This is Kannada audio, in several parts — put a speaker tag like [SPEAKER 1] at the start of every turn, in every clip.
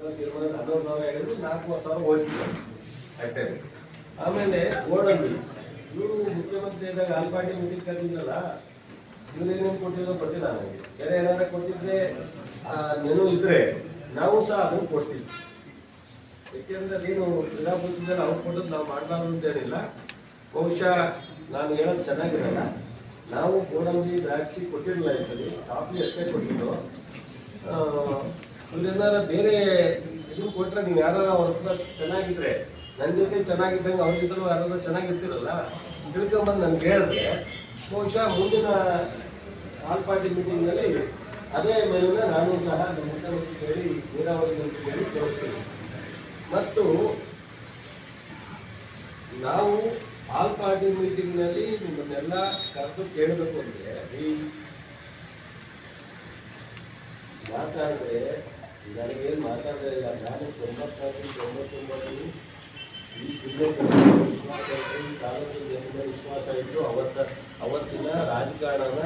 [SPEAKER 1] ಹನ್ನೊಂದು ಸಾವಿರ ಹೇಳಿದ್ರು ನಾಲ್ಕೂವರೆ ಸಾವಿರ ಆಮೇಲೆ ಗೋಡಂಬಿ ಇವರು ಮುಖ್ಯಮಂತ್ರಿ ಇದ್ದಾಗ ಆಲ್ಪಾಟಿ ಮೀಟಿಂಗ್ ಕರೆದಿದ್ರಲ್ಲ ಇವ್ರು ಏನೇನು ಕೊಟ್ಟಿರೋ ಗೊತ್ತಿಲ್ಲ ನನಗೆ. ಬೇರೆ ಏನಾದ್ರು ಕೊಟ್ಟಿದ್ರೆ ಆ, ನೆನಪು ಇದ್ರೆ ನಾವು ಸಹ ಅದನ್ನು ಕೊಡ್ತೀವಿ. ಯಾಕೆಂದ್ರೆ ನೀನು ಕ್ರೀಡಾಪಟುದಲ್ಲಿ ಅವ್ರು ಕೊಟ್ಟದ್ದು ನಾವು ಮಾಡಬಾರ್ದು ಅಂತೇನಿಲ್ಲ ಬಹುಶಃ ನಾನು ಹೇಳೋದು ಚೆನ್ನಾಗಿರಲ್ಲ. ನಾವು ಗೋಡಂಬಿ ದ್ರಾಕ್ಷಿ ಕೊಟ್ಟಿರಲಿಲ್ಲ ಈ ಸರಿ ಕಾಫಿ ಅಷ್ಟೇ ಕೊಟ್ಟಿದ್ದು. ಇವ್ರೇನಾರ ಬೇರೆ ಇದು ಕೊಟ್ಟರೆ ನೀವು ಯಾರು ಅವ್ರ ಹತ್ರ ಚೆನ್ನಾಗಿದ್ರೆ ನನ್ನ ಜೊತೆ ಚೆನ್ನಾಗಿದ್ದಂಗೆ ಅವ್ರ ಜೊತೆ ಯಾರಾದ್ರೂ ಚೆನ್ನಾಗಿರ್ತಿರಲ್ಲ? ತಿಳ್ಕೊಂಬಂದು ನಾನು ಹೇಳಿದ್ರೆ, ಬಹುಶಃ ಮುಂದಿನ ಆಲ್ ಪಾರ್ಟಿ ಮೀಟಿಂಗ್ನಲ್ಲಿ ಅದೇ ಮೇಲಿನ ನಾನು ಸಹ ಮುಖ್ಯಮಂತ್ರಿ ಹೇಳಿ ನೀರಾವರಿ ಹೇಳಿ ತೋರಿಸ್ತೀನಿ. ಮತ್ತು ನಾವು ಆಲ್ ಪಾರ್ಟಿ ಮೀಟಿಂಗ್ನಲ್ಲಿ ನಿಮ್ಮನ್ನೆಲ್ಲ ಕರೆದು ಕೇಳಬೇಕು ಅಂದ್ರೆ ಮಾತಾಡಿದ್ರೆ ನನಗೇನು ಮಾತಾಡಲೇ ಇಲ್ಲ. ನಾನು ತೊಂಬತ್ತಾರು, ತೊಂಬತ್ತೊಂಬತ್ತು, ಈ ಜಿಲ್ಲೆ ವಿಶ್ವಾಸ ಇತ್ತು ವಿಶ್ವಾಸ ಇತ್ತು ಅವತ್ತ, ಅವತ್ತಿನ ರಾಜಕಾರಣನ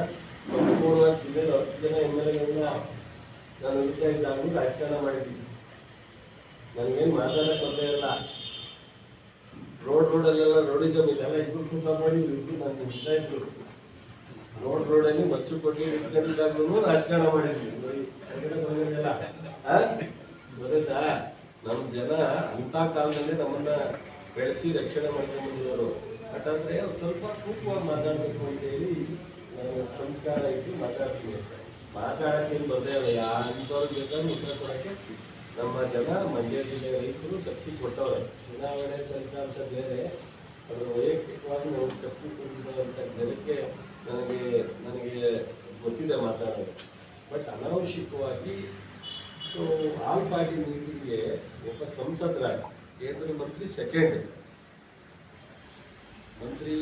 [SPEAKER 1] ಸಂಪೂರ್ಣವಾಗಿ ಜಿಲ್ಲೆಯಲ್ಲಿ ಹತ್ತು ಜನ ಎಂ ಎಲ್ ಎಗಳನ್ನ ನಾನು ವಿಷಯ ಇದ್ದಾಗಲೂ ರಾಜಕಾರಣ ಮಾಡಿದ್ದೀನಿ. ನನಗೇನು ಮಾತಾಡೋಕೆ ತೊಂದರೆ ಇಲ್ಲ. ರೋಡ್ ರೋಡಲ್ಲೆಲ್ಲ ರೋಡಿಸಮ್ ಇದೆಲ್ಲ ಇಬ್ರು ಕೂತ ಮಾಡಿ ಇಬ್ರು ನಾನು ಇಷ್ಟ ಇದ್ರು. ರೋಡ್ ರೋಡಲ್ಲಿ ಮಚ್ಚು ಕೊಟ್ಟು ಇಟ್ಕೊಂಡಿದ್ದಾಗ್ಲೂ ರಾಜಕಾರಣ ಮಾಡಿದ್ವಿ ಎಲ್ಲ ಗೊತ್ತಾ ನಮ್ಮ ಜನ ಅಂತ ಕಾಲದಲ್ಲಿ ನಮ್ಮನ್ನ ಬೆಳೆಸಿ ರಕ್ಷಣೆ ಮಾಡ್ಕೊಂಡು ಬಂದಿರೋರು. ಬಟ್ ಅವ್ರು ಸ್ವಲ್ಪ ಕೂಪವಾಗಿ ಮಾತಾಡಬೇಕು ಅಂತ ಹೇಳಿ ನಾನು ಸಂಸ್ಕಾರ ಇಟ್ಟು ಮಾತಾಡ್ತೀನಿ ಅಷ್ಟೇ ಮಾತಾಡೋಕ್ಕೇನು ಬಂದೇ ಯಾ ಯಾರಿದ್ದವ್ರಿಗೆ ಬೇಕಾದ್ರೂ ಉತ್ತರ ಕೊಡೋಕ್ಕೆ ನಮ್ಮ ಜನ ಮಂಡ್ಯ ಜಿಲ್ಲೆ ರೈತರು ಶಕ್ತಿ ಕೊಟ್ಟವ್ರೆ. ಚುನಾವಣೆ ಫಲಿತಾಂಶ ಬೇರೆ. ಅದು ವೈಯಕ್ತಿಕವಾಗಿ ನಾವು ಶಕ್ತಿ ತುಂಬಿದಂಥ ಜನಕ್ಕೆ ನನಗೆ ನನಗೆ ಗೊತ್ತಿದೆ ಮಾತಾಡೋದು. ಬಟ್ ಅನಾವಶ್ಯಕವಾಗಿ ಸೊ ಆಲ್ ಪಾರ್ಟಿ ಮೀಟಿಂಗ್ಗೆ ಒಬ್ಬ ಸಂಸದರಾಗಿ ಕೇಂದ್ರ ಮಂತ್ರಿ ಸೆಕೆಂಡ್ ಮಂತ್ರಿ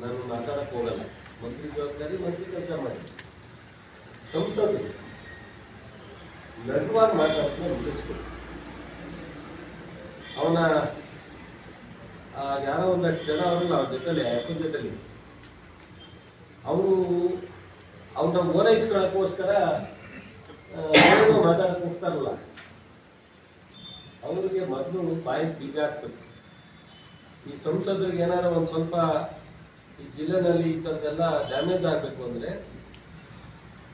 [SPEAKER 1] ನಾನು ಮಾತಾಡಕ್ಕೆ ಹೋಗಲ್ಲ. ಮಂತ್ರಿ ಜವಾಬ್ದಾರಿ, ಮಂತ್ರಿ ಕೆಲಸ ಮಾಡಿ. ಸಂಸದರು ಲಘುವಾಗಿ ಮಾತಾಡೋದನ್ನ ನಿಲ್ಲಿಸ್ಬೇಕು. ಅವನ ಯಾರೋ ಒಂದಷ್ಟು ಜನ ಅವರಲ್ಲ ಅವ್ರ ಜೊತೆಲಿ, ಅಪ್ಪನ ಜೊತೆಲಿ. ಅವರು ಅವನ್ನ ಓಲೈಸ್ಕೊಳ್ಳೋಕ್ಕೋಸ್ಕರ ಏನೋ ಮಾತಾಡಕ್ಕೆ ಹೋಗ್ತಾರಲ್ಲ. ಅವ್ರಿಗೆ ಮೊದಲು ಬಾಯಿ ಬೀಗ ಆಗ್ತದೆ ಈ ಸಂಸದರಿಗೆ ಏನಾರ ಒಂದು ಸ್ವಲ್ಪ ಈ ಜಿಲ್ಲೆನಲ್ಲಿ ಇಂಥದ್ದೆಲ್ಲ ಡ್ಯಾಮೇಜ್ ಆಗಬೇಕು ಅಂದರೆ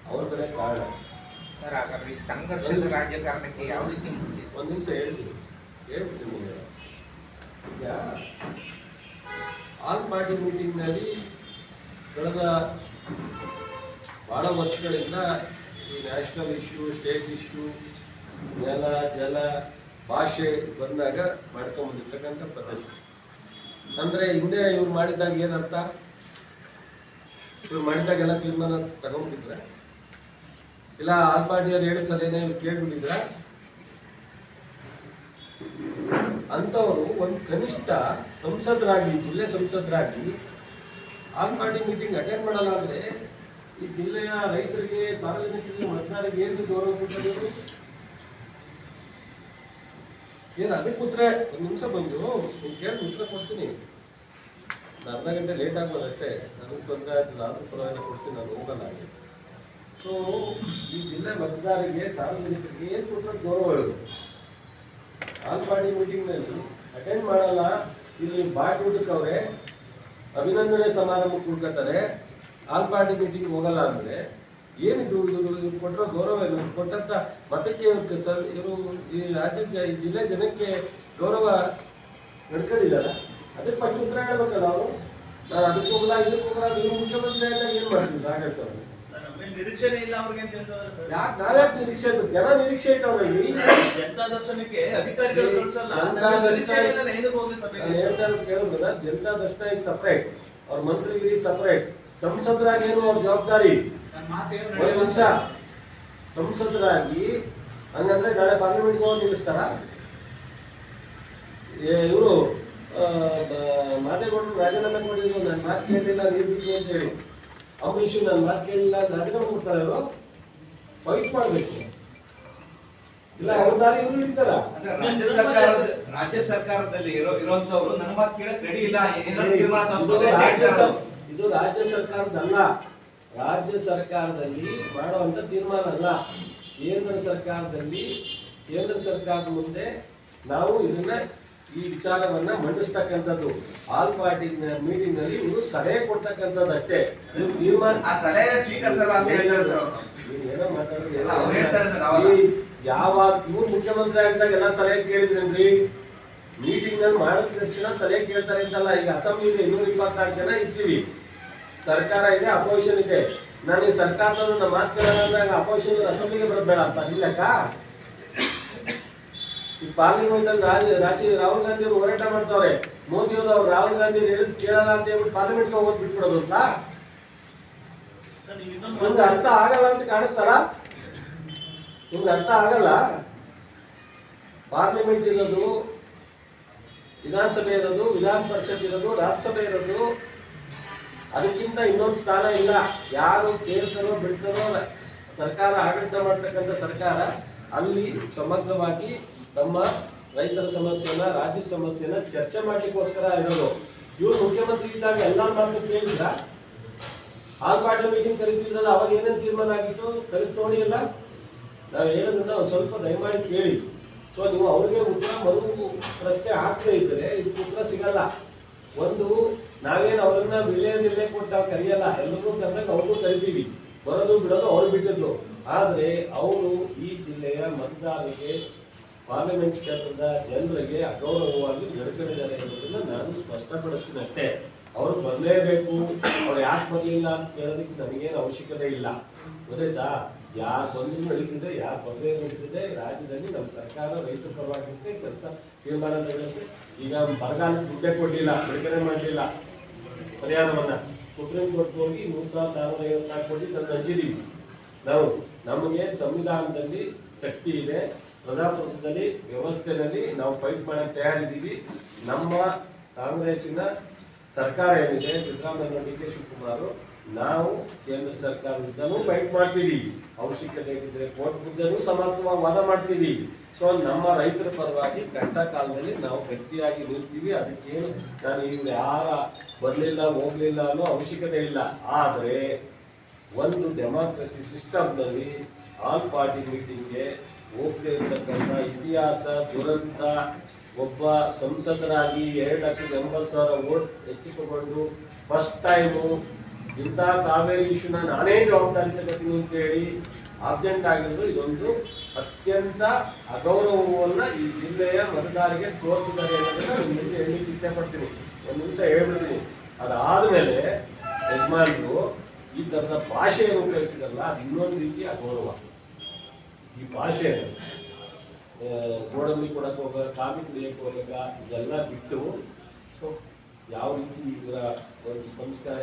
[SPEAKER 1] ಅವ್ರ ಕಡೆ ಕಾರಣ.
[SPEAKER 2] ಸರ್ ಹಾಗಾದ್ರೆ ಈ ಸಂಘರ್ಷದ ರಾಜಕಾರಣಕ್ಕೆ ಯಾವ ರೀತಿ
[SPEAKER 1] ಒಂದು ನಿಮಿಷ ಹೇಳ್ತೀನಿ. ಹೇಳ್ಬಿಡ್ತೀನಿ ನಿಮಗೆ. ಈಗ ಆಲ್ ಪಾರ್ಟಿ ಮೀಟಿಂಗ್ನಲ್ಲಿ ಕಳೆದ ಭಾಳ ವರ್ಷಗಳಿಂದ ಈ ನ್ಯಾಷನಲ್ ಇಶ್ಯೂ ಸ್ಟೇಟ್ ಇಶ್ಯೂ ನೆಲ, ಜಲ, ಭಾಷೆ ಬಂದಾಗ ಮಾಡ್ಕೊಂಬಂದಿರ್ತಕ್ಕಂಥ ಪದ್ಧತಿ. ಅಂದರೆ ಹಿಂದೆ ಇವ್ರು ಮಾಡಿದಾಗ ಏನರ್ಥ? ಇವ್ರು ಮಾಡಿದಾಗೆಲ್ಲ ತೀರ್ಮಾನ ತಗೊಂಡಿದ್ರ ಇಲ್ಲ ಆಲ್ ಪಾರ್ಟಿಯವ್ರು ಹೇಳಿದ ಸರಿನೇ ಇವ್ರು ಕೇಳ್ಬಿಟ್ಟಿದ್ರ, ಅಂಥವರು ಒಂದು ಕನಿಷ್ಠ ಸಂಸದರಾಗಿ, ಜಿಲ್ಲೆ ಸಂಸದರಾಗಿ ಆಲ್ ಪಾರ್ಟಿ ಮೀಟಿಂಗ್ ಅಟೆಂಡ್ ಮಾಡಲ್ಲ ಅಂದ್ರೆ ಈ ಜಿಲ್ಲೆಯ ರೈತರಿಗೆ ಸಾರ್ವಜನಿಕರಿಗೆ ಮತದಾರರಿಗೆ ಏನು ಗೌರವ ಇವರು ಏನು ಅದಕ್ಕೆ ಉತ್ತರ ಒಂದು ನಿಮಿಷ ಬಂದು ನಿಮ್ಗೆ ಕೇಳಿ ಉತ್ತರ ಕೊಡ್ತೀನಿ. ಅರ್ಧ ಗಂಟೆ ಲೇಟ್ ಆಗ್ಬೋದು ಅಷ್ಟೇ. ನನಗೆ ತೊಂದರೆ ಆಯ್ತು, ನಾನು ಪರವಾಗಿ ಕೊಡ್ತೀನಿ, ನಾನು ಹೋಗಲ್ಲ ಸೊ ಈ ಜಿಲ್ಲೆ ಮತದಾರರಿಗೆ, ಸಾರ್ವಜನಿಕರಿಗೆ ಏನು ಕೊಟ್ಟರೆ ಗೌರವ ಇರೋದು ಆಲ್ ಪಾರ್ಟಿ ಮೀಟಿಂಗ್ನಲ್ಲಿ ಅಟೆಂಡ್ ಮಾಡಲ್ಲ. ಇಲ್ಲಿ ಬಾಟ್ ಊಟಕ್ಕವ್ರೆ ಅಭಿನಂದನೆ ಸಮಾರಂಭಕ್ಕೆ ಕುಡ್ಕೊತಾರೆ ಆಲ್ ಪಾರ್ಟಿ ಮೀಟಿಂಗ್ ಹೋಗಲ್ಲ ಅಂದ್ರೆ ಏನಿದು? ಇವರು ಇವ್ರು ಕೊಟ್ಟಿರೋ ಗೌರವ ಏನು? ಕೊಟ್ಟಂತ ಮತಕ್ಕೆ ಇವ್ರಿಗೆ ಸರ್ ಇವರು ಈ ರಾಜ್ಯಕ್ಕೆ ಈ ಜಿಲ್ಲೆ ಜನಕ್ಕೆ ಗೌರವ ನಡ್ಕೊಂಡಿದ್ದಾರೆ? ಅದಕ್ಕೆ ಫಸ್ಟ್ ಉತ್ತರ ಹೇಳ್ಬೇಕಲ್ಲ ಅವರು. ನಾನು ಅದಕ್ಕೆ ಹೋಗಲ್ಲ ಇದಕ್ಕೆ ಹೋಗಲ್ಲ ನೀವು ಮುಖ್ಯಮಂತ್ರಿ ಆದಾಗ ಏನು ಮಾಡ್ತೀನಿ ಹಾಗಾಗ್ತವ್ರು
[SPEAKER 3] ನಿರೀಕ್ಷೆನೇ ಇಲ್ಲ ಅವ್ರಿಗೆ ಅಂತ.
[SPEAKER 1] ಯಾಕೆ ನಾವ್ಯಾಕೆ ನಿರೀಕ್ಷೆ ಇತ್ತು? ಜನ ನಿರೀಕ್ಷೆ ಇಟ್ಟವ್ರೆ ಇಲ್ಲಿ.
[SPEAKER 3] ಜನತಾ ದರ್ಶನಕ್ಕೆ ಅಧಿಕಾರಿಗಳು ಕಳ್ಸಲ್ಲ.
[SPEAKER 1] ಹೇಳ್ತಾ ಇರೋದು ಜನತಾ ದರ್ಶನ ಇಸ್ ಸಪ್ರೇಟ್ ಅವ್ರ ಮಂತ್ರಿಗಿರಿ ಸಪ್ರೇಟ್ ಸಂಸದರಾಗಿ ಏನು ಅವ್ರ ಜವಾಬ್ದಾರಿ? ಒಂದು ನಿಮಿಷ. ಸಂಸದರಾಗಿ ಹಂಗಂದ್ರೆ ನಾಳೆ ಪಾರ್ಲಿಮೆಂಟ್ಗೆ ಹೋಗಿ ನಿಲ್ಲಿಸ್ತಾರ? ಇವರು ಮಾದೇಗೌಡರು ರಾಜೀನಾಮೆ ಕೊಡಿದ್ರು ನನ್ನ ಮಾತು ಕೇಳಿಲ್ಲ ನೀರು ಬಿಟ್ಟು ಅಂತ ಹೇಳಿ. ಅವ ನನ್ನ ಮಾತು ಕೇಳಿಲ್ಲ ರಾಜೀನಾಮೆ ಕೊಡ್ತಾರೆ ಅವರು? ಫೈಟ್ ಮಾಡಬೇಕು. ಇಲ್ಲ ಅವ್ರ ದಾರಿ ಇವ್ರು ಇರ್ತಾರ
[SPEAKER 2] ರಾಜ್ಯ ಸರ್ಕಾರದ ರಾಜ್ಯ ಸರ್ಕಾರದಲ್ಲಿ ಇರೋ ಇರೋಂಥವ್ರು ನನ್ನ ಮಾತು ಕೇಳಕ್ ರೆಡಿ ಇಲ್ಲ.
[SPEAKER 1] ರಾಜ್ಯ ಇದು ರಾಜ್ಯ ಸರ್ಕಾರದಲ್ಲ. ರಾಜ್ಯ ಸರ್ಕಾರದಲ್ಲಿ ಮಾಡುವಂತ ತೀರ್ಮಾನ ಅಲ್ಲ ಕೇಂದ್ರ ಸರ್ಕಾರದಲ್ಲಿ ಕೇಂದ್ರ ಸರ್ಕಾರದ ಮುಂದೆ ನಾವು ಇದನ್ನ ಈ ವಿಚಾರವನ್ನ ಮಂಡಿಸ್ತಕ್ಕಂಥದ್ದು. ಆಲ್ ಪಾರ್ಟಿ ಮೀಟಿಂಗ್ನಲ್ಲಿ ಇವರು ಸಲಹೆ ಕೊಡ್ತಕ್ಕಂಥದ್ದು ಅಷ್ಟೇ. ತೀರ್ಮಾನ ಯಾವಾಗ ಇವ್ರು ಮುಖ್ಯಮಂತ್ರಿ ಆಗಿದ್ದಾಗ ಎಲ್ಲ ಸಲಹೆ ಕೇಳಿದ್ರಿ ಮೀಟಿಂಗ್ನಲ್ಲಿ ಮಾಡಿದ ತಕ್ಷಣ ಸಲಹೆ ಕೇಳ್ತಾರೆ ಅಂತಲ್ಲ. ಈಗ ಅಸೆಂಬ್ಲಿ ಇನ್ನೂರ ಇಪ್ಪತ್ನಾಲ್ಕು ಜನ ಇದ್ದೀವಿ. ಸರ್ಕಾರ ಇದೆ ಅಪೋಸಿಷನ್ ಇದೆ. ನನಗೆ ಸರ್ಕಾರದವರು ನಮ್ಮ ಮಾತು ಕೇಳಲ್ಲ ಅಂದಾಗ ಅಪೋಸಿಷನ್ ಅಸೆಂಬ್ಲಿಗೆ ಬರೋದು ಬೇಡ ಅಂತ. ಇಲ್ಲಕ್ಕ? ಈ ಪಾರ್ಲಿಮೆಂಟ್ ಅಲ್ಲಿ ರಾಹುಲ್ ಗಾಂಧಿ ಅವರು ಹೋರಾಟ ಮಾಡ್ತಾವ್ರೆ. ಮೋದಿ ಅವರು ಅವ್ರು ರಾಹುಲ್ ಗಾಂಧಿ ಹೇಳಿದ್ ಕೇಳಲ್ಲ ಅಂತ ಹೇಳ್ಬಿಟ್ಟು ಪಾರ್ಲಿಮೆಂಟ್ ಹೋಗೋದು ಬಿಟ್ಬಿಡೋದು ಅಂತ. ನಿಮ್ಗೆ ಅರ್ಥ ಆಗಲ್ಲ ಅಂತ ಕಾಣುತ್ತಲ್ಲ? ನಿಮ್ಗೆ ಅರ್ಥ ಆಗಲ್ಲ? ಪಾರ್ಲಿಮೆಂಟ್ ಇರೋದು, ವಿಧಾನಸಭೆ ಇರೋದು, ವಿಧಾನ ಪರಿಷತ್ ಇರೋದು, ರಾಜ್ಯಸಭೆ ಇರೋದು ಅದಕ್ಕಿಂತ ಇನ್ನೊಂದು ಸ್ಥಾನ ಇಲ್ಲ. ಯಾರು ಕೇಳ್ತಾರೋ ಬಿಡ್ತಾರೋ ಸರ್ಕಾರ ಆಡಳಿತ ಮಾಡ್ತಕ್ಕಂಥ ಸರ್ಕಾರ ಅಲ್ಲಿ ಸಮಗ್ರವಾಗಿ ನಮ್ಮ ರೈತರ ಸಮಸ್ಯೆನ ರಾಜ್ಯ ಸಮಸ್ಯೆನ ಚರ್ಚೆ ಮಾಡ್ಲಿಕ್ಕೋಸ್ಕರ ಇರೋದು ಇವ್ರು ಮುಖ್ಯಮಂತ್ರಿ ಇದ್ದಾಗ ಎಲ್ಲ ಮಾತು ಕೇಳಿದ್ರ. ಆಲ್ ಪಾರ್ಟಿ ಮೀಟಿಂಗ್ ಕರಿತಿದ್ರಲ್ಲ, ಅವಾಗ ಏನೇನು ತೀರ್ಮಾನ ಆಗಿತ್ತು? ಕರೆಸ್ತೋಣಿ ನೋಡಿ ಅಲ್ಲ ನಾವು ಹೇಳೋದನ್ನ ಸ್ವಲ್ಪ ದಯಮಾಡಿ ಕೇಳಿ. ಸೊ ನೀವು ಅವ್ರಿಗೆ ಉತ್ತರ ಮರು ಪ್ರಶ್ನೆ ಆಗ್ತೇ ಇದ್ದರೆ ಇದಕ್ಕೆ ಉತ್ತರ ಸಿಗಲ್ಲ. ಒಂದು, ನಾವೇನು ಅವರನ್ನ ವಿಲೆ ನಿಲೆ ಕೊಟ್ಟು ನಾವು ಕರೆಯಲ್ಲ, ಎಲ್ಲರೂ ಕರೆದಾಗ ಅವ್ರಿಗೂ ಕರಿತೀವಿ. ಬರೋದು, ಬಿಡೋದು ಅವ್ರು ಬಿಟ್ಟಿದ್ರು ಆದರೆ ಅವರು ಈ ಜಿಲ್ಲೆಯ ಮತದಾರರಿಗೆ ಪಾರ್ಲಿಮೆಂಟ್ ಕ್ಷೇತ್ರದ ಜನರಿಗೆ ಅಗೌರವವಾಗಿ ನಡ್ಕೊಂಡಿದ್ದಾರೆ ಎಂಬುದನ್ನು ನಾನು ಸ್ಪಷ್ಟಪಡಿಸ್ತೀನಿ ಅಷ್ಟೇ. ಅವ್ರು ಬರಲೇಬೇಕು ಅವ್ರು ಯಾಕೆ ಬರಲಿಲ್ಲ ಅಂತ ಕೇಳೋದಕ್ಕೆ ನನಗೇನು ಅವಶ್ಯಕತೆ ಇಲ್ಲ. ಗೊತ್ತಾಯ್ತಾ? ಯಾರು ಬಂದು ನಡೀತಿದೆ ಯಾರು ಬಂದೇ ನಡೀತಿದೆ ರಾಜ್ಯದಲ್ಲಿ ನಮ್ಮ ಸರ್ಕಾರ ರೈತರ ಪರವಾಗಿರುತ್ತೆ, ಕೆಲಸ ತೀರ್ಮಾನ ನಡೆಯುತ್ತೆ ಈಗ ಬರಗಾಲಕ್ಕೆ ದುಡ್ಡೇ ಕೊಡಲಿಲ್ಲ, ಬಿಡುಗಡೆ ಮಾಡಲಿಲ್ಲ. ಪರಿಹಾರವನ್ನ ಸುಪ್ರೀಂ ಕೋರ್ಟ್ ಹೋಗಿ ಮೂರು ಸಾವಿರದ ನಾನ್ನೂರ ಐವತ್ನಾಲ್ಕು ಕೋಟಿ ತಂದು ಹಂಚಿದೀವಿ ನಾವು ನಮಗೆ ಸಂವಿಧಾನದಲ್ಲಿ ಶಕ್ತಿ ಇದೆ. ಪ್ರಜಾಪ್ರಭುತ್ವದಲ್ಲಿ ವ್ಯವಸ್ಥೆಯಲ್ಲಿ ನಾವು ಫೈಟ್ ಮಾಡಕ್ಕೆ ತಯಾರಿದ್ದೀವಿ. ನಮ್ಮ ಕಾಂಗ್ರೆಸ್ಸಿನ ಸರ್ಕಾರ ಏನಿದೆ ಸಿದ್ದರಾಮಯ್ಯ ಡಿ ಕೆ ಶಿವಕುಮಾರ್, ನಾವು ಕೇಂದ್ರ ಸರ್ಕಾರದಿಂದಲೂ ವಿರುದ್ಧನೂ ಫೈಟ್ ಮಾಡ್ತೀವಿ. ಅವಶ್ಯಕತೆ ಇದ್ದರೆ ಕೋರ್ಟ್ ಮುಂದೆನೂ ಸಮರ್ಥವಾಗಿ ವಾದ ಮಾಡ್ತೀವಿ. ಸೊ ನಮ್ಮ ರೈತರ ಪರವಾಗಿ ಕಷ್ಟ ಕಾಲದಲ್ಲಿ ನಾವು ಗಟ್ಟಿಯಾಗಿ ನಿಲ್ತೀವಿ. ಅದಕ್ಕೇನು ನಾನು ಇಲ್ಲಿ ಯಾರ ಬರಲಿಲ್ಲ, ಹೋಗಲಿಲ್ಲ ಅನ್ನೋ ಅವಶ್ಯಕತೆ ಇಲ್ಲ. ಆದರೆ ಒಂದು ಡೆಮಾಕ್ರಸಿ ಸಿಸ್ಟಮ್ನಲ್ಲಿ ಆಲ್ ಪಾರ್ಟಿ ಮೀಟಿಂಗ್ಗೆ ಹೋಗದೆ ಇರತಕ್ಕಂಥ ಇತಿಹಾಸ, ದುರಂತ ಒಬ್ಬ ಸಂಸದರಾಗಿ ಎರಡು ಲಕ್ಷದ ಎಂಬತ್ತು ಸಾವಿರ ಓಟ್ ಹೆಚ್ಚಿಕೊಂಡು ಫಸ್ಟ್ ಟೈಮು ಇಂಥ ಕಾವೇರಿ ಇಶ್ಯೂನ ನಾನೇ ಜವಾಬ್ದಾರಿ ತಗೋತೀನಿ ಅಂತ ಹೇಳಿ ಆಬ್ಸೆಂಟ್ ಆಗಿರೋದು ಇದೊಂದು ಅತ್ಯಂತ ಅಗೌರವವನ್ನ ಈ ಜಿಲ್ಲೆಯ ಮತದಾರರಿಗೆ ತೋರಿಸಿದ್ದಾರೆ ಅನ್ನೋದನ್ನ ನಾನು ನಿಮಗೆ ಹೇಳಲಿಕ್ಕೆ ಇಷ್ಟಪಡ್ತೀನಿ. ಪಡ್ತೀನಿ ಒಂದು ನಿಮಿಷ ಹೇಳ್ಬಿಡ್ತೀನಿ. ಅದಾದಮೇಲೆ ಯಜಮಾನರು ಈ ಥರದ ಭಾಷೆಯನ್ನು ಉಪಯೋಗಿಸಿದಲ್ಲ ಅದು ಇನ್ನೊಂದು ರೀತಿಯ ಅಗೌರವ. ಈ ಭಾಷೆ ಗೋಡಂಬಿ ಕೊಡಕ್ಕೆ ಹೋಗ ಕಾಮಿಕ್ ಕುಡಿಯಕ್ಕೆ ಹೋಗಾಗ ಇದೆಲ್ಲ ಬಿಟ್ಟು ಸೊ, ಯಾವ ರೀತಿ ಇದರ ಒಂದು ಸಂಸ್ಕಾರ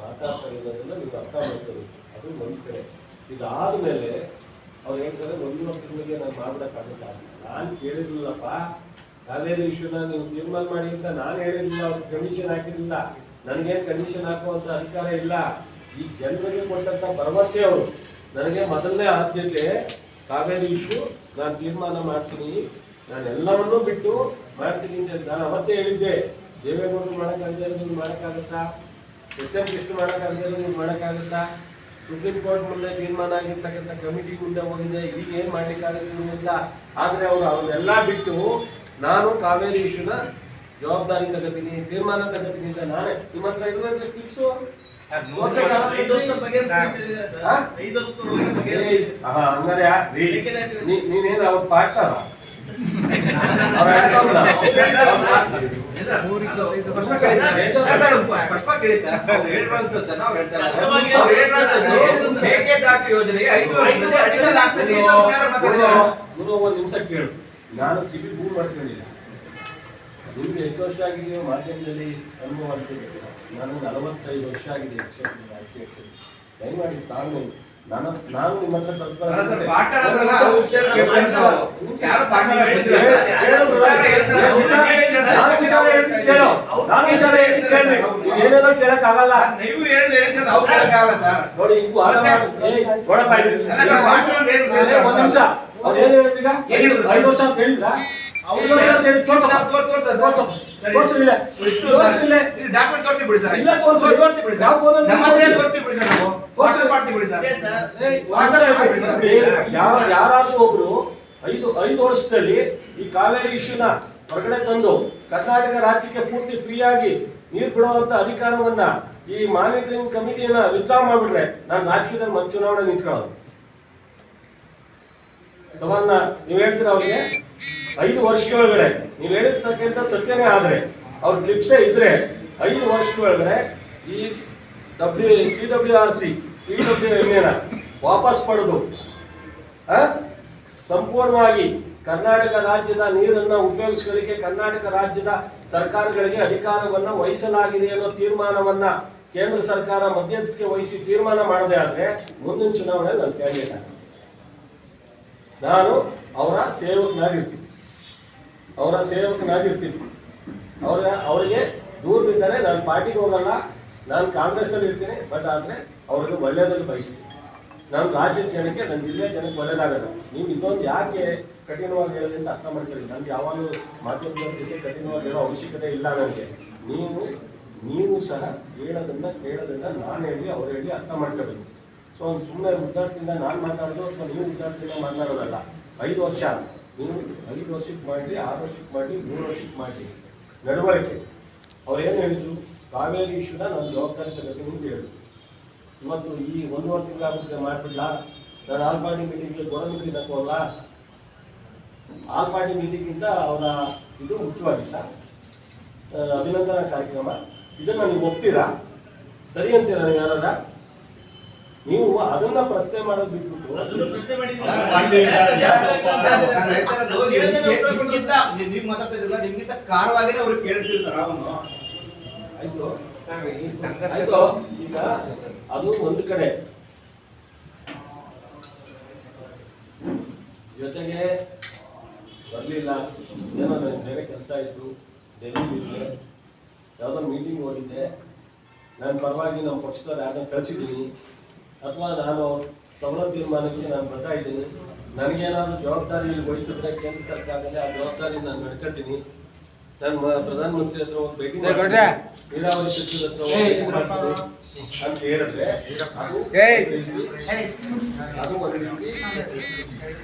[SPEAKER 1] ಮಾತಾಡ್ತಾರೆ ನೀವು ಅರ್ಥ ಮಾಡ್ಕೋಬೇಕು ಅದು ಒಂದು ಕಡೆ. ಇದಾದ್ಮೇಲೆ ಅವ್ರು ಹೇಳ್ತಾರೆ ಒಂದು ತಿಂಗಳಿಗೆ ನಾನು ಮಾಡ್ಬಿಡಕ್ಕಾಗಲ್ಲ ನಾನು ಕೇಳಿರ್ಲಿಲ್ಲಪ್ಪ. ಕಾವೇರಿ ಇಶ್ಯೂನ ನೀವು ತೀರ್ಮಾನ ಮಾಡಿ ಅಂತ ನಾನು ಹೇಳಿರಲಿಲ್ಲ ಅವ್ರಿಗೆ ಕಂಡೀಷನ್ ಹಾಕಿರಲಿಲ್ಲ. ನನಗೇನು ಕಂಡೀಷನ್ ಹಾಕುವಂತ ಅಧಿಕಾರ ಇಲ್ಲ. ಈ ಜನರಿಗೆ ಕೊಟ್ಟಂತ ಭರವಸೆ ಅವರು. ನನಗೆ ಮೊದಲನೇ ಆದ್ಯತೆ ಕಾವೇರಿ ಇಶ್ಯೂ ನಾನು ತೀರ್ಮಾನ ಮಾಡ್ತೀನಿ. ನಾನು ಎಲ್ಲವನ್ನೂ ಬಿಟ್ಟು ಮಾಡ್ತೀನಿ ಅಂತ ನಾನು ಅವತ್ತೇ ಹೇಳಿದ್ದೆ. ದೇವೇಗೌಡರು ಮಾಡೋಕ್ಕಾಗದೇ ಇರೋದು ಮಾಡೋಕ್ಕಾಗತ್ತಾ? ಎಸ್ ಎಂ ಕೃಷ್ಣ ಮಾಡೋಕ್ಕಾಗದೇ ಇರೋದು ಮಾಡೋಕ್ಕಾಗತ್ತಾ? ಸುಪ್ರೀಂ ಕೋರ್ಟ್ ಮುಂದೆ ತೀರ್ಮಾನ ಆಗಿರ್ತಕ್ಕಂಥ ಕಮಿಟಿ ಮುಂದೆ ಹೋಗಿದೆ. ಈಗ ಏನು ಮಾಡಲಿಕ್ಕಾಗುತ್ತೆ ಅಂತ ಆದರೆ ಅವರು ಅವನ್ನೆಲ್ಲ ಬಿಟ್ಟು ನಾನು ಕಾವೇರಿ ಇಶ್ಯೂನ ಜವಾಬ್ದಾರಿ ತಗೋತೀನಿ, ತೀರ್ಮಾನ ತಗೋತೀನಿ ಅಂತ ನಾನೇ. ನಿಮ್ಮ ಹತ್ರ ಇರುವಂತ ಫಿಕ್ಸು ನೀನೇನು ಅವ್ರು
[SPEAKER 2] ಪಾಕ್ತಾರ ಯೋಜನೆಗೆ ಐದು
[SPEAKER 1] ಒಂದು ನಿಮಿಷ ಕೇಳು. ನಾನು ಕಿವಿ ಭೂ ಮಾಡ್ಕೊಂಡಿಲ್ಲ. ನಿಮ್ಗೆ ಎಷ್ಟು ವರ್ಷ ಆಗಿದೆಯೋ ಮಾಧ್ಯಮದಲ್ಲಿ ಅನುಭವ ಆಗ್ತಿದೆ ನಾನು ನಲವತ್ತೈದು ವರ್ಷ ಆಗಿದೆ ರಾಜಕೀಯ ದಯಮಾಡಿ ತಾಳ್ಮೆ. ನಾನು ನಾನು ನಿಮ್ಮ ಹತ್ರ
[SPEAKER 2] ಏನೇನೋ ವಿಚಾರ ಕೇಳ್ತಾರೆ ನಾವು. ಹೇಳಿದ್ರೆ
[SPEAKER 1] ನೋಡಿ ಒಂದ್ ನಿಮಿಷ. ಅವ್ರು ಏನ್ ಹೇಳಿದ್ರೀಗ ಐದು ವರ್ಷ ಅಂತ ಹೇಳಿದ್ರಾ? ಯಾರಾದ್ರೂ ಒಬ್ರು ಐದು ಐದು ವರ್ಷದಲ್ಲಿ ಈ ಕಾವೇರಿ ಇಶ್ಯೂನ ಹೊರಗಡೆ ತಂದು ಕರ್ನಾಟಕ ರಾಜ್ಯಕ್ಕೆ ಪೂರ್ತಿ ಫ್ರೀಯಾಗಿ ನೀರು ಬಿಡುವಂತ ಅಧಿಕಾರವನ್ನ ಈ ಮಾನಿಟರಿಂಗ್ ಕಮಿಟಿಯನ್ನ ವಿತ್ಡ್ರಾ ಮಾಡ್ಬಿಟ್ರೆ ನಾನು ರಾಜಕೀಯದಲ್ಲಿ ಮತ್ತೆ ಚುನಾವಣೆ ನಿಂತ್ಕೊಳ್ಳೋದು. ಸವನ್ನ ನೀವ್ ಹೇಳ್ತೀರಾ ಅವ್ರಿಗೆ? ಐದು ವರ್ಷದೊಳಗಡೆ ನೀವ್ ಹೇಳಿರ್ತಕ್ಕಂಥ ಸತ್ಯನೇ ಆದರೆ, ಅವ್ರ ಕ್ಲಿಪ್ಸೇ ಇದ್ರೆ ಐದು ವರ್ಷದೊಳಗಡೆ ಈ W C W R C C W M ಎನ ವಾಪಸ್ ಪಡೆದು? ಸಂಪೂರ್ಣವಾಗಿ ಕರ್ನಾಟಕ ರಾಜ್ಯದ ನೀರನ್ನ ಉಪಯೋಗಿಸಲಿಕ್ಕೆ ಕರ್ನಾಟಕ ರಾಜ್ಯದ ಸರ್ಕಾರಗಳಿಗೆ ಅಧಿಕಾರವನ್ನ ವಹಿಸಲಾಗಿದೆ ಅನ್ನೋ ತೀರ್ಮಾನವನ್ನ ಕೇಂದ್ರ ಸರ್ಕಾರ ಮಧ್ಯಸ್ಥಿಕೆ ವಹಿಸಿ ತೀರ್ಮಾನ ಮಾಡದೆ ಆದ್ರೆ ಮುಂದಿನ ಚುನಾವಣೆ ನಾನು ಕೇಳಿಲ್ಲ ನಾನು ಅವರ ಸೇವಕನಾಗಿರ್ತೀನಿ. ಅವರ ಸೇವಕನಾಗಿರ್ತೀನಿ. ಅವರ, ಅವರಿಗೆ ದೂರ ಬಿದ್ದರೆ ನಾನು ಪಾರ್ಟಿಗೆ ಹೋಗಲ್ಲ. ನಾನು ಕಾಂಗ್ರೆಸ್ಸಲ್ಲಿ ಇರ್ತೀನಿ, ಬಟ್ ಆದರೆ ಅವ್ರಿಗೆ ಒಳ್ಳೆಯದನ್ನು ಬಯಸ್ತೀನಿ. ನಾನು ರಾಜ್ಯದ ಜನಕ್ಕೆ ನನ್ನ ಜಿಲ್ಲೆಯ ಜನಕ್ಕೆ ಒಳ್ಳೆಯದಾಗಲ್ಲ ನೀವು ಇದೊಂದು ಯಾಕೆ ಕಠಿಣವಾಗಿ ಹೇಳೋದ್ರಿಂದ ಅರ್ಥ ಮಾಡ್ಕೊಳ್ಳಿ. ನನಗೆ ಯಾವಾಗಲೂ ಮಾಧ್ಯಮದ ಜೊತೆ ಕಠಿಣವಾಗಿ ಹೇಳೋ ಅವಶ್ಯಕತೆ ಇಲ್ಲ ನನಗೆ ನೀವು ನೀವು ಸಹ ಹೇಳೋದನ್ನ ಕೇಳೋದನ್ನ ನಾನು ಹೇಳಿ, ಅವ್ರು ಹೇಳಿ ಅರ್ಥ ಮಾಡ್ಕೋಬೇಕು. ಸೊ ಸುಮ್ಮನೆ ಉದ್ದಾರದಿಂದ ನಾನು ಮಾತಾಡೋದು ಅಥವಾ ನೀವು ಉದ್ದಾರದಿಂದ ಮಾತಾಡೋದಲ್ಲ. ಐದು ವರ್ಷ ನೀವು ಐದು ವರ್ಷಕ್ಕೆ ಮಾಡಿ ಆರು ವರ್ಷಕ್ಕೆ ಮಾಡಿ ಮೂರು ವರ್ಷಕ್ಕೆ ಮಾಡಿ ನಡವಳಿಕೆ. ಅವ್ರು ಏನು ಹೇಳಿದ್ರು? ಕಾವೇರಿ ಇಶ್ಯೂನ ನಾನು ಜವಾಬ್ದಾರಿ ತಗೋತೀನಿ ಅಂತ ಹೇಳಿದ್ರು. ಇವತ್ತು ಈ ಒಂದೂವರೆ ತಿಂಗಳಾಗುತ್ತೆ ಮಾಡಿಲ್ಲ ನಾನು ಆಲ್ ಪಾರ್ಟಿ ಮೀಟಿಂಗ್ಗೆ ಗೋಡ ತಕ್ಕೋಲ್ಲ. ಆಲ್ ಪಾರ್ಟಿ ಮೀಟಿಂಗಿಂದ ಅವರ ಇದು ಮುಖ್ಯವಾಗಿಲ್ಲ ಅಭಿನಂದನಾ ಕಾರ್ಯಕ್ರಮ. ಇದನ್ನ ನೀವು ಒಪ್ತೀರಾ? ಸರಿ ಅಂತೀರಾ ನೀವು ಯಾರಾರ ನೀವು ಅದನ್ನ ಪ್ರಶ್ನೆ ಮಾಡೋದು ಬಿಟ್ಬಿಟ್ಟು.
[SPEAKER 2] ನೀವ್- ನೀವ್ ಮಾತಾಡ್ತಾ ಇದ್ರಲ್ಲ ನಿಮ್ಗಿಂತ ಕಾರವಾಗಿನೇ ಅವ್ರು ಕೇಳ್ತಿರ್ತಾರ ಸರ್ ಅವನು
[SPEAKER 1] ಆಯ್ತು ಆಯ್ತು. ಈಗ ಅದು ಒಂದು ಕಡೆ. ಜೊತೆಗೆ ಬರಲಿಲ್ಲ. ಏನೋ ನನಗೆ ಬೇರೆ ಕೆಲಸ ಇತ್ತು. ಡೆಲ್ಲಿಗೆ ಯಾವುದೋ ಮೀಟಿಂಗ್ ಹೋಗಿದ್ದೆ. ನಾನು ಪರವಾಗಿ ನಮ್ಮ ಪಕ್ಷದವ್ರು ಯಾರನ್ನ ಕಳಿಸಿದ್ದೀನಿ. ಅಥವಾ ನಾನು ತಗೊಳ್ಳೋ ತೀರ್ಮಾನಕ್ಕೆ ನಾನು ಬರ್ತಾ ಇದ್ದೀನಿ. ನನಗೇನಾದರೂ ಜವಾಬ್ದಾರಿ ವಹಿಸಿದ್ರೆ ಕೇಂದ್ರ ಸರ್ಕಾರದಲ್ಲಿ ಆ ಜವಾಬ್ದಾರಿ ನಾನು ನಡ್ಕೊಳ್ತೀನಿ ನಾನು ಪ್ರಧಾನಮಂತ್ರಿ ಹತ್ರ ಒಂದು ಭೇಟಿ. ನೀರಾವರಿ ಸಚಿವರ ಹತ್ರ ಅಂತ ಹೇಳಿದ್ರೆ ಅದು ಒಂದು ರೀತಿ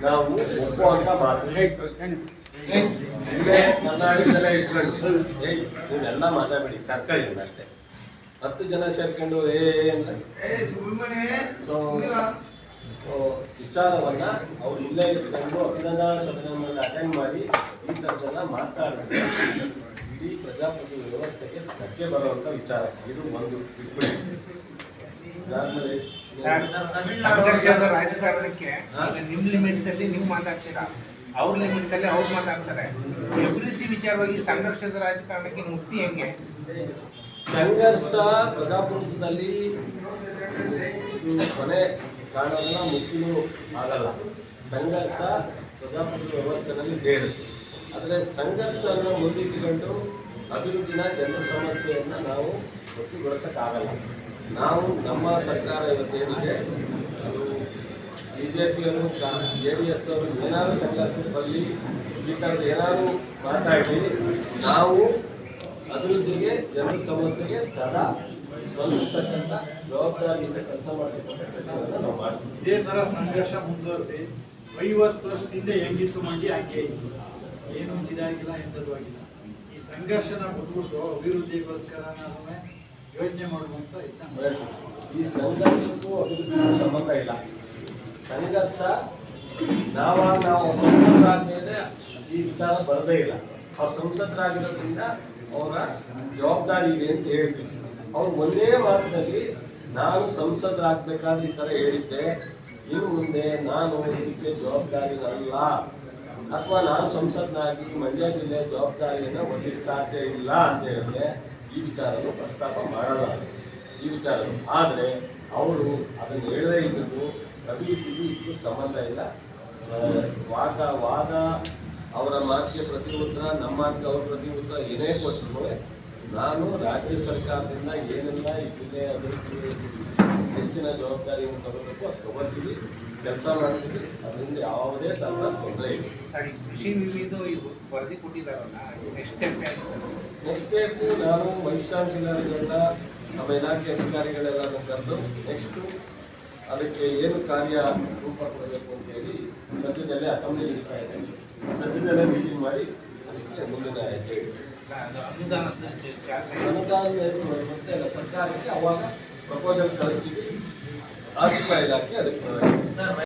[SPEAKER 1] ನಾವು ಒಪ್ಪುವಂತ ಮಾತು ಕರ್ನಾಟಕದಲ್ಲೇ ಇಟ್ಕೊಂಡು. ನೀವೆಲ್ಲ ಮಾತಾಡ್ಬೇಡಿ. ತರ್ಕೊಳ್ಳಿ ಅಷ್ಟೇ. ಹತ್ತು ಜನ ಸೇರ್ಕೊಂಡು ಏ ಅಂತ ಸೊ ಸೊ ವಿಚಾರವನ್ನ ಅವ್ರು ಇಲ್ಲೇ ಇಟ್ಕೊಂಡು ಅಭಿನಂದನಾ ಸದನವನ್ನು ಅಟೆಂಡ್ ಮಾಡಿ ಈ ಥರದ್ದೆಲ್ಲ ಮಾತಾಡಿದ್ರೆ ಇಡೀ ಪ್ರಜಾಪ್ರಭುತ್ವ ವ್ಯವಸ್ಥೆಗೆ ಧಕ್ಕೆ ಬರುವಂತ ವಿಚಾರ. ಇದು ಒಂದು
[SPEAKER 4] ರಾಜಕಾರಣಕ್ಕೆ ಈಗ ನಿಮ್ ಲಿಮಿಟ್ ಅಲ್ಲಿ ನೀವು ಮಾತಾಡ್ತೀರಾ? ಅವ್ರ ಲಿಮಿಟ್ ಅಲ್ಲಿ ಅವ್ರು ಮಾತಾಡ್ತಾರೆ. ಅಭಿವೃದ್ಧಿ ವಿಚಾರವಾಗಿ ಸಂಘರ್ಷದ ರಾಜಕಾರಣಕ್ಕೆ ಮುಕ್ತಿ ಹೆಂಗೆ?
[SPEAKER 1] ಸಂಘರ್ಷ ಪ್ರಜಾಪ್ರಭುತ್ವದಲ್ಲಿ ಕೊನೆ ಕಾಣೋದನ್ನ ಮುಖ್ಯನೂ ಆಗಲ್ಲ. ಸಂಘರ್ಷ ಪ್ರಜಾಪ್ರಭುತ್ವ ವ್ಯವಸ್ಥೆಯಲ್ಲಿ ಬೇರೆ ಆದರೆ ಸಂಘರ್ಷವನ್ನು ಮುಂದಿಟ್ಟುಕೊಂಡು ಅಭಿವೃದ್ಧಿನ ಜನರ ಸಮಸ್ಯೆಯನ್ನು ನಾವು ಒಟ್ಟುಗೊಳಿಸೋಕ್ಕಾಗಲ್ಲ ನಾವು ನಮ್ಮ ಸರ್ಕಾರ ಇವತ್ತೇನಿದೆ ಅದು ಬಿ ಜೆ ಪಿಯವರು ಜೆ ಡಿ ಎಸ್ ಅವರು ಏನಾದರೂ ಸಂಘರ್ಷಕ್ಕೆ ಬರಲಿ ಈ ಥರದ್ದು ಏನಾದರೂ ಮಾತಾಡಲಿ ನಾವು ಅಭಿವೃದ್ಧಿಗೆ ಜನರ ಸಮಸ್ಯೆಗೆ ಸದಾ ಸ್ಪಂದಿಸ್ತಕ್ಕಂಥ ಜವಾಬ್ದಾರಿಯಿಂದ ಕೆಲಸ ಮಾಡತಕ್ಕಂಥ ಕೆಲಸವನ್ನು ನಾವು ಮಾಡ್ತೀವಿ.
[SPEAKER 5] ಇದೇ ತರ ಸಂಘರ್ಷ ಮುಂದುವರೆದಿ ಐವತ್ತು ವರ್ಷದಿಂದ ಹೆಂಗಿತ್ತು ಮಂಡಿ ಹಂಗೆ ಇತ್ತು ಏನು ಇದಾಗಿಲ್ಲ ಎಂಥದ್ದು ಆಗಿಲ್ಲ. ಈ ಸಂಘರ್ಷನ ಬಿಟ್ಬಿಟ್ಟು ಅಭಿವೃದ್ಧಿಗೋಸ್ಕರ ನಾವು ಯೋಚನೆ ಮಾಡುವಂತ
[SPEAKER 1] ಈ ಸಂಘರ್ಷಕ್ಕೂ ಅಭಿವೃದ್ಧಿಗೂ ಸಂಬಂಧ ಇಲ್ಲ. ಸಂಘರ್ಷ ನಾವ ನಾವು ಸಂಸದರಾದ್ಮೇಲೆ ಈ ವಿಚಾರ ಬರದೇ ಇಲ್ಲ. ಅವ್ರು ಸಂಸದರಾಗಿರೋದ್ರಿಂದ ಅವರ ಜವಾಬ್ದಾರಿ ಇದೆ ಅಂತ ಹೇಳ್ತೀನಿ. ಅವ್ರು ಒಂದೇ ಮಾತಿನಲ್ಲಿ, ನಾನು ಸಂಸದರಾಗಬೇಕಾದ್ರೆ ಈ ಥರ ಹೇಳಿದ್ದೆ. ಇನ್ನು ಮುಂದೆ ನಾನು ಇದಕ್ಕೆ ಜವಾಬ್ದಾರಿ ಅಲ್ಲ ಅಥವಾ ನಾನು ಸಂಸದನಾಗಿ ಮಂಡ್ಯ ಜಿಲ್ಲೆ ಜವಾಬ್ದಾರಿಯನ್ನು ಹೊರಲಿಕ್ಕೆ ಸಾಧ್ಯ ಇಲ್ಲ ಅಂತ ಹೇಳಿದ್ರೆ ಈ ವಿಚಾರವನ್ನು ಪ್ರಸ್ತಾಪ ಮಾಡಲ್ಲ. ಈ ವಿಚಾರ ಆದರೆ ಅವರು ಅದನ್ನು ಹೇಳದೇ ಇದ್ದದ್ದು, ಅಭಿವೃದ್ಧಿಗೂ ಇಷ್ಟು ಸಂಬಂಧ ಇಲ್ಲ. ವಾದ ವಾದ ಅವರ ಮಾತಿಗೆ ಪ್ರತಿ ಉತ್ತರ ನಮ್ಮ ಮಾತಿಗೆ ಅವ್ರ ಪ್ರತಿ ಉತ್ತರ ಏನೇ ಕೊಟ್ಟರು ನಾನು ರಾಜ್ಯ ಸರ್ಕಾರದಿಂದ ಏನೆಲ್ಲ ಈ ಜಿಲ್ಲೆಯ ಅಭಿವೃದ್ಧಿ ಹೆಚ್ಚಿನ ಜವಾಬ್ದಾರಿಯನ್ನು ತಗೋಬೇಕು ಅದು ತಗೋತೀವಿ ಕೆಲಸ ಮಾಡ್ತೀವಿ ಅದರಿಂದ ಯಾವುದೇ ತಂತ್ರ ತೊಂದರೆ ಇಲ್ಲ.
[SPEAKER 4] ಕೃಷಿ ವಿವಿಧ ವರದಿ ಕೊಟ್ಟಿದ್ದಾರಲ್ಲ ನೆಕ್ಸ್ಟ್ ಸ್ಟೆಪ್
[SPEAKER 1] ನಾನು ವೈಸ್ ಚಾನ್ಸಲರ್ಗಳನ್ನ ನಮ್ಮ ಇಲಾಖೆ ಅಧಿಕಾರಿಗಳೆಲ್ಲ ಕರೆದು ನೆಕ್ಸ್ಟ್ ಅದಕ್ಕೆ ಏನು ಕಾರ್ಯ ರೂಪ ಕೊಡಬೇಕು ಅಂತ ಹೇಳಿ ಸದ್ಯದಲ್ಲೇ ಅಸೆಂಬ್ಲಿ ನಡೀತಾ ಇದೆ ಸದ್ಯದಲ್ಲೇ ಮೀಟಿಂಗ್ ಮಾಡಿ ಅದಕ್ಕೆ ಮುಂದಿನ ಸರ್ಕಾರಕ್ಕೆ ಅವಾಗ ಪ್ರಪೋಸಲ್ ಕಳಿಸ್ತೀವಿ. ಆರ್ಥಿಕ ಇಲಾಖೆ ಅದಕ್ಕೆ